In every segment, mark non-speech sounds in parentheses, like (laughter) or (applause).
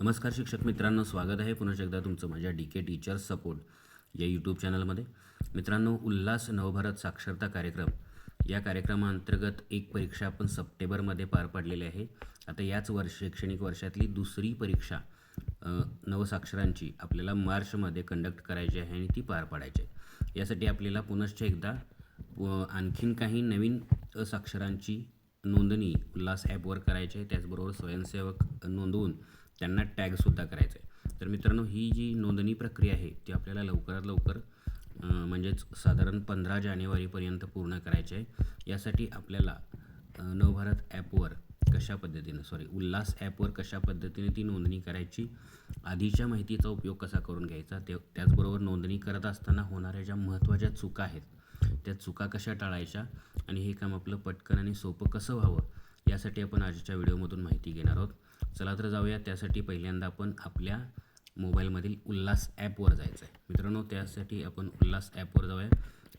नमस्कार शिक्षक मित्रांनो स्वागत आहे. पुन्हा एकदा तुमचं माझ्या डी के टीचर सपोर्ट या यूट्यूब चॅनलमध्ये मित्रांनो उल्हास नवभारत साक्षरता कार्यक्रम या कार्यक्रमाअंतर्गत एक परीक्षा आपण सप्टेंबरमध्ये पार पाडलेली आहे. आता याच वर्ष शैक्षणिक वर्षातली दुसरी परीक्षा नवसाक्षरांची आपल्याला मार्चमध्ये कंडक्ट करायची आहे आणि ती पार पाडायची आहे. यासाठी आपल्याला पुनश्च एकदा आणखीन काही नवीन असाक्षरांची नोंदणी उल्हास ॲपवर करायची आहे. त्याचबरोबर स्वयंसेवक नोंदवून त्यांना टॅगसुद्धा करायचं आहे तर मित्रांनो ही जी नोंदणी प्रक्रिया आहे ती आपल्याला लवकरात लवकर म्हणजेच साधारण पंधरा जानेवारीपर्यंत पूर्ण करायची आहे यासाठी आपल्याला नवभारत ॲपवर कशा पद्धतीनं सॉरी उल्हास ॲपवर कशा पद्धतीने ती नोंदणी करायची आधीच्या माहितीचा उपयोग कसा करून घ्यायचा ते त्याचबरोबर नोंदणी करत असताना होणाऱ्या ज्या महत्त्वाच्या चुका आहेत त्या चुका कशा टाळायच्या आणि हे काम आपलं पटकन आणि सोपं कसं व्हावं यासाठी आपण आजच्या व्हिडिओमधून माहिती घेणार आहोत. चला तर जाऊया. त्यासाठी पहिल्यांदा आपण आपल्या मोबाईलमधील उल्हास ॲपवर जायचं आहे मित्रांनो त्यासाठी आपण उल्हास ॲपवर जाऊया.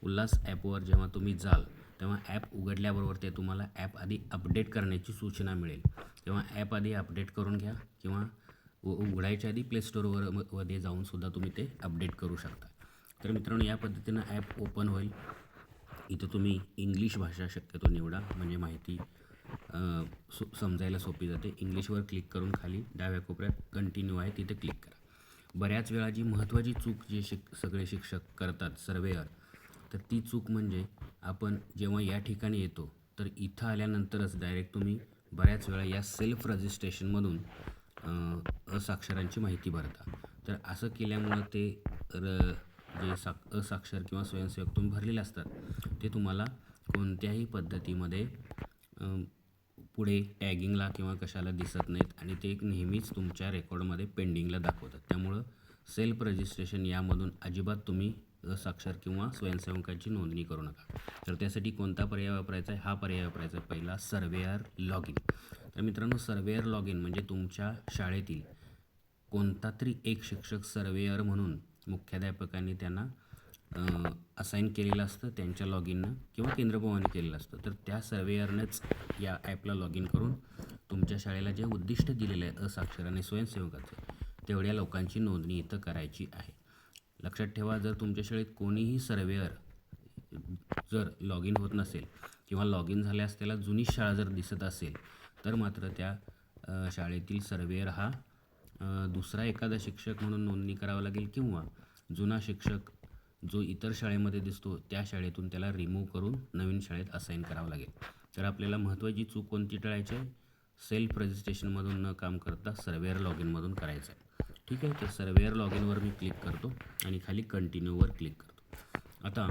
उल्हास ॲपवर जेव्हा तुम्ही जाल तेव्हा ॲप उघडल्याबरोबर ते तुम्हाला ॲप आधी अपडेट करण्याची सूचना मिळेल. तेव्हा ॲप आधी अपडेट करून घ्या किंवा उ- उघडायच्या आधी प्ले स्टोअरवर मध्ये जाऊनसुद्धा तुम्ही ते अपडेट करू शकता. तर मित्रांनो या पद्धतीनं ॲप ओपन होईल. इथं तुम्ही इंग्लिश भाषा शक्यतो निवडा म्हणजे माहिती सो समजायला सोपी जाते. इंग्लिशवर क्लिक करून खाली डाव्या कोपऱ्यात कंटिन्यू आहे तिथे क्लिक करा. बऱ्याच वेळा जी महत्त्वाची चूक जे शिक सगळे शिक्षक करतात सर्वेअर तर ती चूक म्हणजे आपण जेव्हा या ठिकाणी येतो तर इथं आल्यानंतरच डायरेक्ट तुम्ही बऱ्याच वेळा या सेल्फ रजिस्ट्रेशनमधून असाक्षरांची माहिती भरता. तर असं केल्यामुळं ते र जे साक असाक्षर किंवा स्वयंसेवक तुम्ही भरलेले असतात ते तुम्हाला कोणत्याही पद्धतीमध्ये पुढे टॅगिंगला किंवा कशाला दिसत नाहीत आणि ते एक नेहमीच तुमच्या रेकॉर्डमध्ये पेंडिंगला दाखवतात. त्यामुळं सेल्फ रजिस्ट्रेशन यामधून अजिबात तुम्ही साक्षर किंवा स्वयंसेवकांची नोंदणी करू नका. तर त्यासाठी कोणता पर्याय वापरायचा आहे? हा पर्याय वापरायचा आहे. पहिला सर्वेअर लॉग इन तर मित्रांनो सर्वेअर लॉग इन म्हणजे तुमच्या शाळेतील कोणता तरी एक शिक्षक सर्वेअर म्हणून मुख्याध्यापकांनी त्यांना असाईन केलेलं असतं त्यांच्या लॉग इननं किंवा केंद्रभवानी केलेलं असतं. तर त्या सर्वेअरनेच या ॲपला लॉग इन करून तुमच्या शाळेला जे उद्दिष्ट दिलेलं आहे असाक्षर आणि स्वयंसेवकाचं तेवढ्या लोकांची नोंदणी इथं करायची आहे. लक्षात ठेवा जर तुमच्या शाळेत कोणीही सर्वेअर जर लॉग इन होत नसेल किंवा लॉग इन झाल्यास त्याला जुनी शाळा जर दिसत असेल तर मात्र त्या शाळेतील सर्वेअर हा दुसरा एखादा शिक्षक म्हणून नोंदणी करावा लागेल किंवा जुना शिक्षक जो इतर शाळेमध्ये दिसतो त्या शाळेतून त्याला रिमूव्ह करून नवीन शाळेत असाईन करावं लागेल. तर आपल्याला महत्त्वाची चूक कोणती टाळायची आहे? सेल्फ रजिस्ट्रेशनमधून न काम करता सर्वेअर लॉग इनमधून करायचं आहे. ठीक आहे? तर सर्वेअर लॉग इनवर मी क्लिक करतो आणि खाली कंटिन्यूवर क्लिक करतो. आता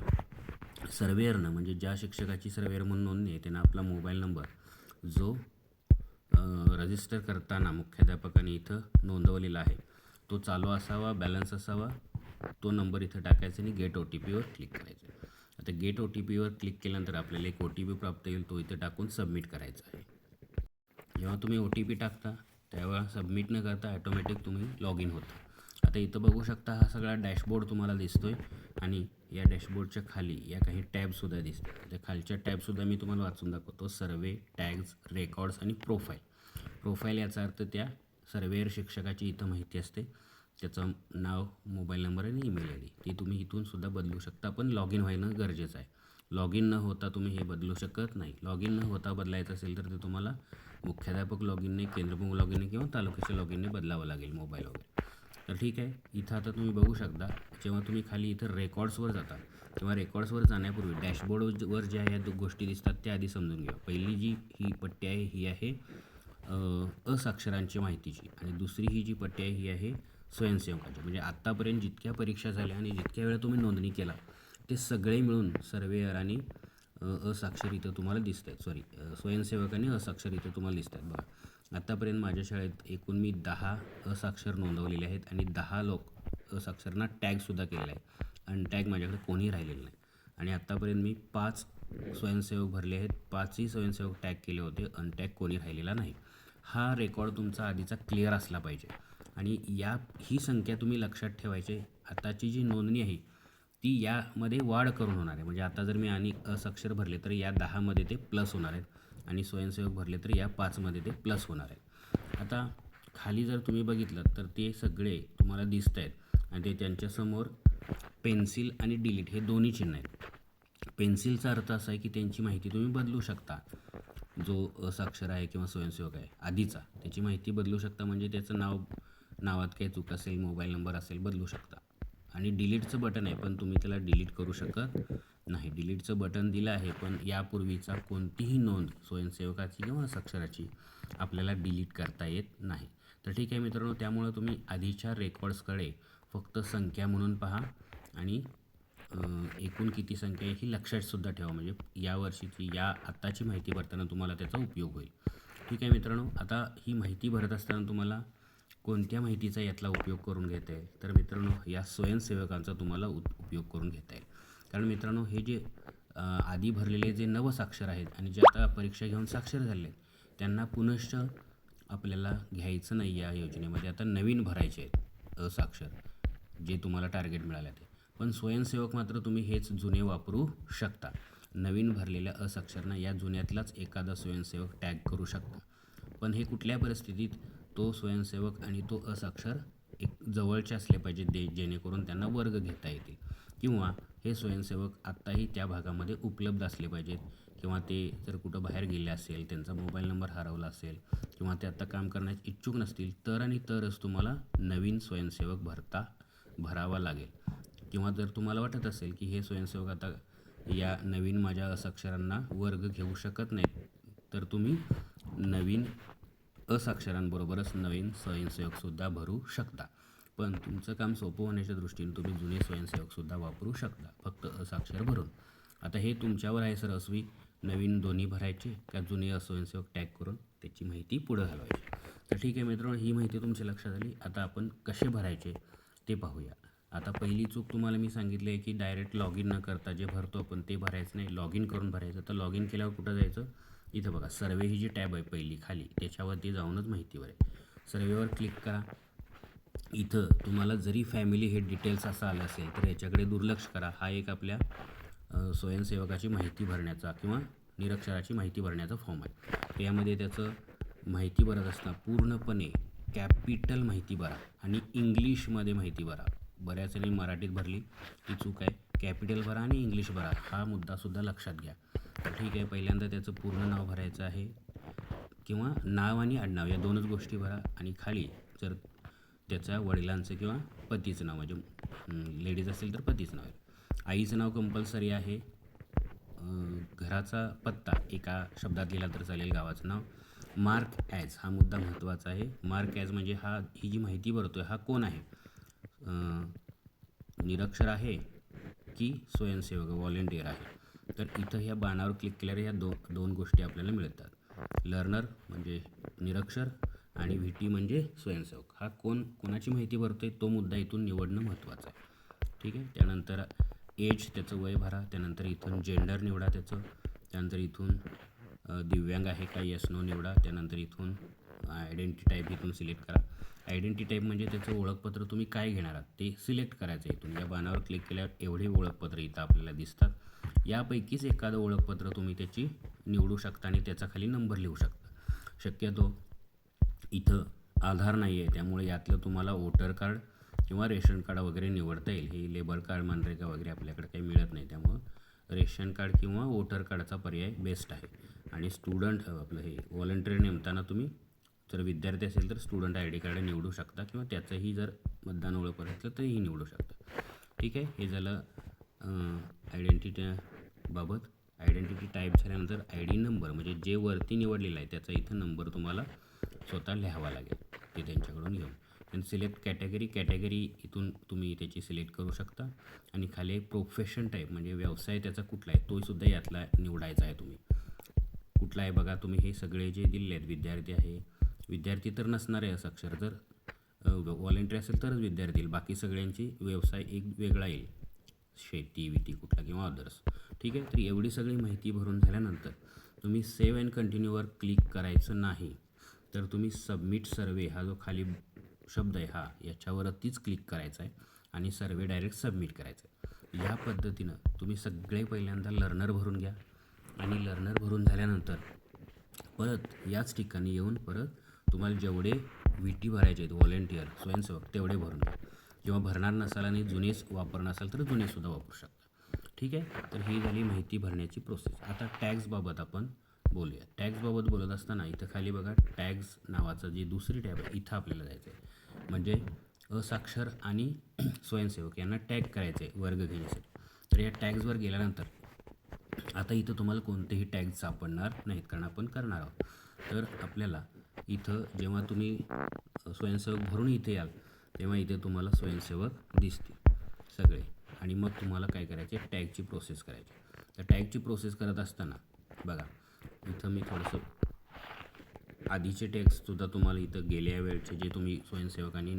सर्वेअरनं म्हणजे ज्या शिक्षकाची सर्वेअर म्हणून नोंदणी आहे त्यांना आपला मोबाईल नंबर जो रजिस्टर करताना मुख्याध्यापकाने इथं नोंदवलेला आहे तो चालू असावा बॅलन्स असावा तो नंबर इथं टाकायचा आणि गेट ओ टी पीवर क्लिक करायचं. आता गेट ओ टी पीवर क्लिक केल्यानंतर आपल्याला एक ओ टी पी प्राप्त येईल तो इथं टाकून सबमिट करायचा आहे. जेव्हा तुम्ही ओ टी पी टाकता त्यावेळा सबमिट न करता ॲटोमॅटिक तुम्ही लॉग इन होता. आता इथं बघू शकता हा सगळा डॅशबोर्ड तुम्हाला दिसतो आहे आणि या डॅशबोर्डच्या खाली या काही टॅबसुद्धा दिसतात. त्या खालच्या टॅबसुद्धा मी तुम्हाला वाचून दाखवतो. सर्वे टॅग्स रेकॉर्ड्स आणि प्रोफाईल प्रोफाईल याचा अर्थ त्या सर्वेअर शिक्षकाची इथं माहिती असते. त्याचं नाव मोबाईल नंबर आणि ईमेल आय डी. ते तुम्ही इथून सुद्धा बदलू शकता पण लॉग इन व्हायनं गरजेचं आहे. लॉग इन न होता तुम्ही हे बदलू शकत नाही. लॉग इन न होता बदलायचं असेल तर ते तुम्हाला मुख्याध्यापक लॉग इनने केंद्रप्रमुख लॉग इनने किंवा तालुक्याच्या लॉग इनने बदलावं लागेल मोबाईल वगैरे. तर ठीक आहे इथं आता तुम्ही बघू शकता जेव्हा तुम्ही खाली इथं रेकॉर्ड्सवर जाता तेव्हा रेकॉर्ड्सवर जाण्यापूर्वी डॅशबोर्डवर ज्या ह्या गोष्टी दिसतात त्या आधी समजून घ्या. पहिली जी ही पट्टी आहे ही आहे असाक्षरांची माहितीची आणि दुसरी ही जी पट्टी आहे ही आहे स्वयंसेवकाच्या म्हणजे आत्तापर्यंत जितक्या परीक्षा झाल्या आणि जितक्या वेळा तुम्ही नोंदणी केला ते सगळे मिळून सर्वेअर आणि अ, असाक्षर इथं तुम्हाला दिसत आहेत सॉरी स्वयंसेवक आणि असाक्षर इथं तुम्हाला दिसत आहेत बघा आत्तापर्यंत माझ्या शाळेत एकूण मी दहा असाक्षर नोंदवलेले आहेत आणि दहा लोक असाक्षरांना टॅगसुद्धा केलेला आहे. आणि टॅग माझ्याकडे कोणी राहिलेलं नाही. आणि आत्तापर्यंत मी पाच स्वयंसेवक भरले आहेत. पाचही स्वयंसेवक टॅग केले होते अनटॅग कोणी राहिलेला नाही. हा रेकॉर्ड तुमचा आधीचा क्लिअर असला पाहिजे. आणि या ही संख्या तुम्ही लक्षात ठेवायची आताची जी नोंदणी आहे ती यामध्ये वाढ करून होणार आहे. म्हणजे आता जर मी आणि असाक्षर भरले तर या दहामध्ये ते प्लस होणार आहेत. आणि स्वयंसेवक भरले तर या पाचमध्ये ते प्लस होणार आहेत. आता खाली जर तुम्ही बघितलं तर ते सगळे तुम्हाला दिसत आहेत आणि ते त्यांच्यासमोर पेन्सिल आणि डिलीट हे दोन्ही चिन्ह आहेत. पेन्सिलचा अर्थ असा आहे की त्यांची माहिती तुम्ही बदलू शकता. जो असाक्षर आहे किंवा स्वयंसेवक आहे आधीचा त्याची माहिती बदलू शकता. म्हणजे त्याचं नाव नावात काही चूक असेल मोबाईल नंबर असेल बदलू शकता. आणि डिलीटचं बटन आहे पण तुम्ही त्याला डिलीट करू शकत नाही. डिलीटचं बटन दिलं आहे पण यापूर्वीचा कोणतीही नोंद स्वयंसेवकाची किंवा साक्षराची आपल्याला डिलीट करता येत नाही. तर ठीक आहे मित्रांनो त्यामुळं तुम्ही आधीच्या रेकॉर्ड्सकडे फक्त संख्या म्हणून पहा आणि एकूण किती संख्या आहे ही लक्षात सुद्धा ठेवा. म्हणजे यावर्षीची या आत्ताची माहिती भरताना तुम्हाला त्याचा उपयोग होईल. ठीक आहे मित्रांनो आता ही माहिती भरत असताना तुम्हाला कोणत्या माहितीचा यातला उपयोग करून घेता? येईल तर मित्रांनो या स्वयंसेवकांचा तुम्हाला उपयोग करून घेता येईल. कारण मित्रांनो हे जे आधी भरलेले जे नवसाक्षर आहेत आणि जे आता परीक्षा घेऊन साक्षर झाले आहेत त्यांना पुनश्च आपल्याला घ्यायचं नाही या योजनेमध्ये. आता नवीन भरायचे आहेत असाक्षर जे तुम्हाला टार्गेट मिळालं ते. पण स्वयंसेवक मात्र तुम्ही हेच जुने वापरू शकता. नवीन भरलेल्या असाक्षरांना या जुन्यातलाच एखादा स्वयंसेवक टॅग करू शकता. पण हे कुठल्या परिस्थितीत तो स्वयंसेवक आणि तो असाक्षर एक जवळचे असले पाहिजे दे जेणेकरून त्यांना वर्ग घेता येतील. किंवा हे स्वयंसेवक आत्ताही त्या भागामध्ये उपलब्ध असले पाहिजेत. किंवा ते जर कुठं बाहेर गेले असेल त्यांचा मोबाईल नंबर हरवला असेल किंवा ते आत्ता काम करण्यास इच्छुक नसतील तर आणि तरच तुम्हाला नवीन स्वयंसेवक भरता भरावा लागेल. किंवा जर तुम्हाला वाटत असेल की हे स्वयंसेवक आता या नवीन माझ्या असाक्षरांना वर्ग घेऊ शकत नाहीत तर तुम्ही नवीन असाक्षरांबरोबरच नवीन स्वयंसेवकसुद्धा भरू शकता. पण तुमचं काम सोपं होण्याच्या दृष्टीने तुम्ही जुने स्वयंसेवकसुद्धा वापरू शकता. फक्त असाक्षर भरून. आता हे तुमच्यावर आहे सर असवी. नवीन दोन्ही भरायचे का जुने स्वयंसेवक टॅग करून त्याची माहिती पुढं घालवायची? तर ठीक आहे मित्रांनो ही माहिती तुमच्या लक्षात आली. आता आपण कसे भरायचे ते पाहूया. आता पहिली चूक तुम्हाला मी सांगितली आहे की डायरेक्ट लॉग इन न करता जे भरतो आपण ते भरायचं नाही. लॉग इन करून भरायचं. तर लॉग इन केल्यावर कुठं जायचं? इथं बघा सर्वे ही जी टॅब आहे पहिली खाली त्याच्यावरती जाऊनच माहितीवर आहे. सर्वेवर क्लिक करा. इथं तुम्हाला जरी फॅमिली हे डिटेल्स असं आलं असेल तर याच्याकडे दुर्लक्ष करा. हा एक आपल्या स्वयंसेवकाची माहिती भरण्याचा किंवा निरक्षराची माहिती भरण्याचा फॉर्म आहे. यामध्ये त्याचं माहिती भरत असताना पूर्णपणे कॅपिटल माहिती भरा आणि इंग्लिशमध्ये माहिती भरा. बऱ्याच मराठीत भरली ती चूक आहे. कॅपिटल भरा आणि इंग्लिश भरा. हा मुद्दासुद्धा लक्षात घ्या. ठीक आहे पहिल्यांदा त्याचं पूर्ण नाव भरायचं आहे. किंवा नाव आणि आडनाव या दोनच गोष्टी भरा. आणि खाली जर त्याच्या वडिलांचं किंवा पतीचं नाव म्हणजे लेडीज असेल तर पतीचं नाव आहे. आईचं नाव कंपल्सरी आहे. घराचा पत्ता एका शब्दात लिहिला तर चालेल गावाचं नाव. मार्क ॲज हा मुद्दा महत्त्वाचा आहे. मार्क ॲज म्हणजे हा ही जी माहिती भरतो आहे हा कोण आहे? निरक्षर आहे की स्वयंसेवक व्हॉलेंटियर आहे? तर इथं ह्या बाणावर क्लिक केल्यावर ह्या दो दोन गोष्टी आपल्याला मिळतात. लर्नर म्हणजे निरक्षर आणि व्ही टी म्हणजे स्वयंसेवक. हा कोण कोणाची माहिती भरतो आहे तो मुद्दा इथून निवडणं महत्त्वाचं आहे. ठीक आहे? त्यानंतर एज त्याचं वय भरा त्यानंतर इथून जेंडर निवडा त्याचं त्यानंतर इथून दिव्यांग आहे का येस नो निवडा त्यानंतर इथून आयडेंटिटी टाईप इथून सिलेक्ट करा. आयडेंटिटी टाईप म्हणजे त्याचं ओळखपत्र तुम्ही काय घेणार आहात ते सिलेक्ट करायचं इथून. या बाणावर क्लिक केल्यावर एवढे ओळखपत्र इथं आपल्याला दिसतात. यापैकीच एखादं ओळखपत्र तुम्ही त्याची निवडू शकता आणि त्याचा खाली नंबर लिहू शकता. शक्यतो इथं आधार नाही आहे त्यामुळे यातलं तुम्हाला वोटर कार्ड किंवा रेशन कार्ड वगैरे निवडता येईल. हे लेबर कार्ड मनरेगा वगैरे आपल्याकडे काही मिळत नाही त्यामुळं रेशन कार्ड किंवा वोटर कार्डचा पर्याय बेस्ट आहे. आणि स्टुडंट आपलं हे व्हॉलंटिअर नेमताना तुम्ही जर विद्यार्थी असेल तर स्टुडंट आय डी कार्ड निवडू शकता किंवा त्याचंही जर मतदान ओळखपत्र असलं तरीही निवडू शकता. ठीक आहे? हे झालं आयडेंटिटीबाबत आयडेंटिटी टाईप झाल्यानंतर आय डी नंबर म्हणजे जे वरती निवडलेलं आहे त्याचा इथं नंबर तुम्हाला स्वतः लिहावा लागेल. ते त्यांच्याकडून घेऊन. आणि सिलेक्ट कॅटेगरी कॅटेगरी इथून तुम्ही त्याची सिलेक्ट करू शकता. आणि खाली एक प्रोफेशन टाईप म्हणजे व्यवसाय त्याचा कुठला आहे तोसुद्धा यातला निवडायचा आहे तुम्ही. कुठला आहे बघा तुम्ही हे सगळे जे दिलेले आहेत विद्यार्थी आहे. विद्यार्थी तर नसणार आहे साक्षर जर व्हॉलेंटरी असेल तरच विद्यार्थी येईल. बाकी सगळ्यांची व्यवसाय एक वेगळा येईल. शेती विटी कुठला किंवा अदर्स ठीक आहे? तर एवढी सगळी माहिती भरून झाल्यानंतर तुम्ही सेव्ह अँड कंटिन्यूवर क्लिक करायचं नाही तर तुम्ही सबमिट सर्वे हा जो खाली शब्द आहे हा याच्यावरतीच क्लिक करायचा आहे आणि सर्वे डायरेक्ट सबमिट करायचा आहे. या पद्धतीनं तुम्ही सगळे पहिल्यांदा लर्नर भरून घ्या आणि लर्नर भरून झाल्यानंतर परत याच ठिकाणी येऊन परत तुम्हाला जेवढे व्ही टी भरायचे आहेत व्हॉलेंटियर स्वयंसेवक तेवढे भरून घ्या. किंवा भरणार नसाल आणि जुनेच वापरणार असाल तर जुनेसुद्धा वापरू शकता. ठीक आहे? तर ही झाली माहिती भरण्याची प्रोसेस आता टॅक्सबाबत आपण बोलूया. टॅक्सबाबत बोलत असताना इथं खाली बघा टॅक्स नावाचं जी दुसरी टॅब आहे इथं आपल्याला जायचं आहे म्हणजे असाक्षर आणि (clears throat) स्वयंसेवक यांना टॅग करायचं आहे वर्ग घेण्यासाठी. तर या टॅग्सवर गेल्यानंतर आता इथं तुम्हाला कोणतेही टॅग सापडणार नाहीत कारण आपण करणार आहोत. तर आपल्याला इथं जेव्हा तुम्ही स्वयंसेवक भरून इथे याल तेव्हा इथे तुम्हाला स्वयंसेवक दिसतील सगळे. आणि मग तुम्हाला काय करायचे? टॅगची प्रोसेस करायची. तर टॅगची प्रोसेस करत असताना बघा इथं मी थोडंसं आधीचे टॅक्ससुद्धा तुम्हाला इथं गेल्या वेळचे जे तुम्ही स्वयंसेवकांनी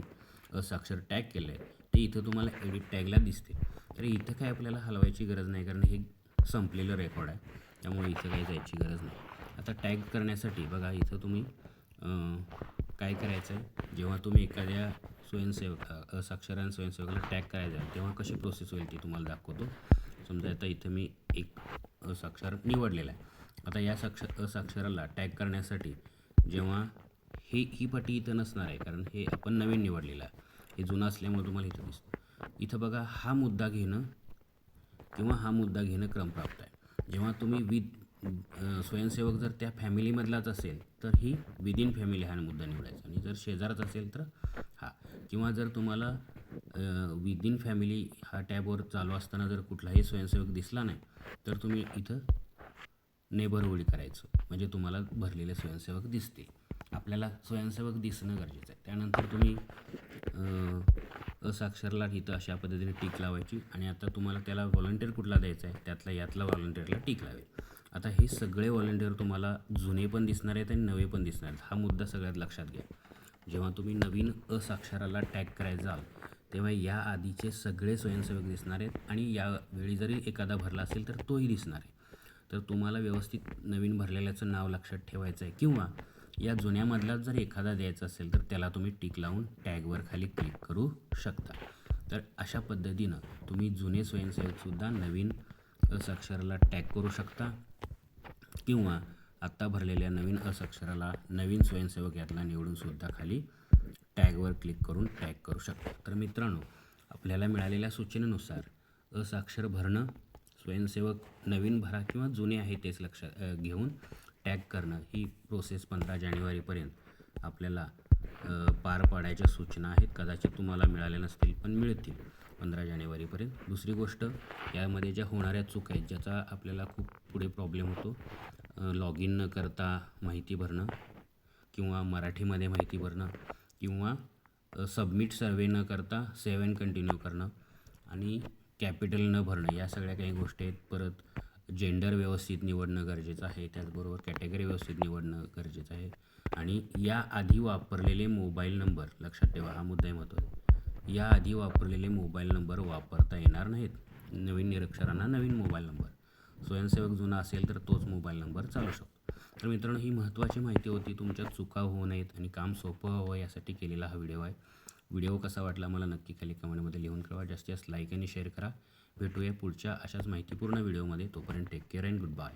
असाक्षर टॅग केलं आहे ते इथं तुम्हाला एडिट टॅगला दिसते तर इथं काय आपल्याला हलवायची गरज नाही कारण हे संपलेलं रेकॉर्ड आहे. त्यामुळे इथं काही जायची गरज नाही. आता टॅग करण्यासाठी बघा इथं तुम्ही काय करायचं आहे जेव्हा तुम्ही एखाद्या स्वयंसेवक अ- आणि स्वयंसेवकाला टॅग करायचा आहे. तेव्हा कशी प्रोसेस होईल ती तुम्हाला दाखवतो. समजा आता इथं मी एक असाक्षर निवडलेला आहे. आता या साक्ष असाक्षराला टॅग करण्यासाठी जेव्हा हे ही पट्टी इथं नसणार आहे कारण हे आपण नवीन निवडलेलं आहे. हे जुनं असल्यामुळे तुम्हाला इथं दिसतं. इथं बघा हा मुद्दा घेणं किंवा हा मुद्दा घेणं क्रमप्राप्त आहे. जेव्हा तुम्ही विद स्वयंसेवक जर त्या फॅमिलीमधलाच असेल तर ही विदिन फॅमिली हा मुद्दा निवडायचा. आणि जर शेजारच असेल तर किंवा जर तुम्हाला विदिन फॅमिली हा टॅबवर चालू असताना जर कुठलाही स्वयंसेवक दिसला नाही तर तुम्ही इथं नेबरवळी करायचं. म्हणजे तुम्हाला भरलेले स्वयंसेवक दिसतील. आपल्याला स्वयंसेवक दिसणं गरजेचं आहे. त्यानंतर तुम्ही असाक्षरला इथं अशा पद्धतीने टीक लावायची आणि आता तुम्हाला त्याला व्हॉलंटिअर कुठला द्यायचा आहे त्यातला यातला व्हॉलंटिअरला टीक लावेल. आता हे सगळे व्हॉलंटिअर तुम्हाला जुने पण दिसणार आहेत आणि नवे पण दिसणार आहेत. हा मुद्दा सगळ्यात लक्षात घ्या. जेव्हा तुम्ही नवीन असाक्षराला टॅग करायला जाल तेव्हा या आधीचे सगळे स्वयंसेवक दिसणार आहेत आणि यावेळी जरी एखादा भरला असेल तर तोही दिसणार आहे. तर तुम्हाला व्यवस्थित नवीन भरलेल्याचं नाव लक्षात ठेवायचं आहे किंवा या जुन्यामधलाच जर एखादा द्यायचा असेल तर त्याला तुम्ही टिक लावून टॅगवर खाली क्लिक करू शकता. तर अशा पद्धतीनं तुम्ही जुने स्वयंसेवकसुद्धा नवीन असाक्षराला टॅग करू शकता किंवा आत्ता भरलेल्या नवीन असाक्षराला नवीन स्वयंसेवक यातला निवडूनसुद्धा खाली टॅगवर क्लिक करून टॅग करू शकता. तर मित्रांनो आपल्याला मिळालेल्या सूचनेनुसार असाक्षर भरणं स्वयंसेवक नवीन भरा किंवा जुने आहे तेच लक्षात घेऊन टॅग करणं ही प्रोसेस पंधरा जानेवारीपर्यंत आपल्याला पार पाडायच्या सूचना आहेत. कदाचित तुम्हाला मिळाल्या नसतील पण मिळतील. पंधरा जानेवारीपर्यंत. दुसरी गोष्ट यामध्ये ज्या होणाऱ्या चूक आहेत ज्याचा आपल्याला खूप पुढे प्रॉब्लेम होतो लॉग इन न करता माहिती भरणं किंवा मराठीमध्ये माहिती भरणं किंवा सबमिट सर्वे न करता सेव्ह अँड कंटिन्यू करणं आणि कॅपिटल न भरणं या सगळ्या काही गोष्टी आहेत. परत जेंडर व्यवस्थित निवडणं गरजेचं आहे त्याचबरोबर कॅटेगरी व्यवस्थित निवडणं गरजेचं आहे. आणि या आधी वापरलेले मोबाईल नंबर लक्षात ठेवा हा मुद्दा महत्त्वाचा. या आधी वापरलेले मोबाईल नंबर वापरता येणार नाहीत. नवीन निरक्षरांना नवीन मोबाईल नंबर स्वयंसेवक जुना असेल तर तोच मोबाईल नंबर चालू शकतो. तर मित्रांनो ही महत्त्वाची माहिती होती. तुमच्या चुका होऊ नयेत आणि काम सोपं व्हावं यासाठी केलेला हा व्हिडिओ आहे. व्हिडिओ कसा वाटला मला नक्की खाली कमेंटमध्ये लिहून कळवा. जास्तीत जास्त लाईक आणि शेअर करा. भेटूया पुढच्या अशाच माहितीपूर्ण व्हिडिओमध्ये. तोपर्यंत take care and good bye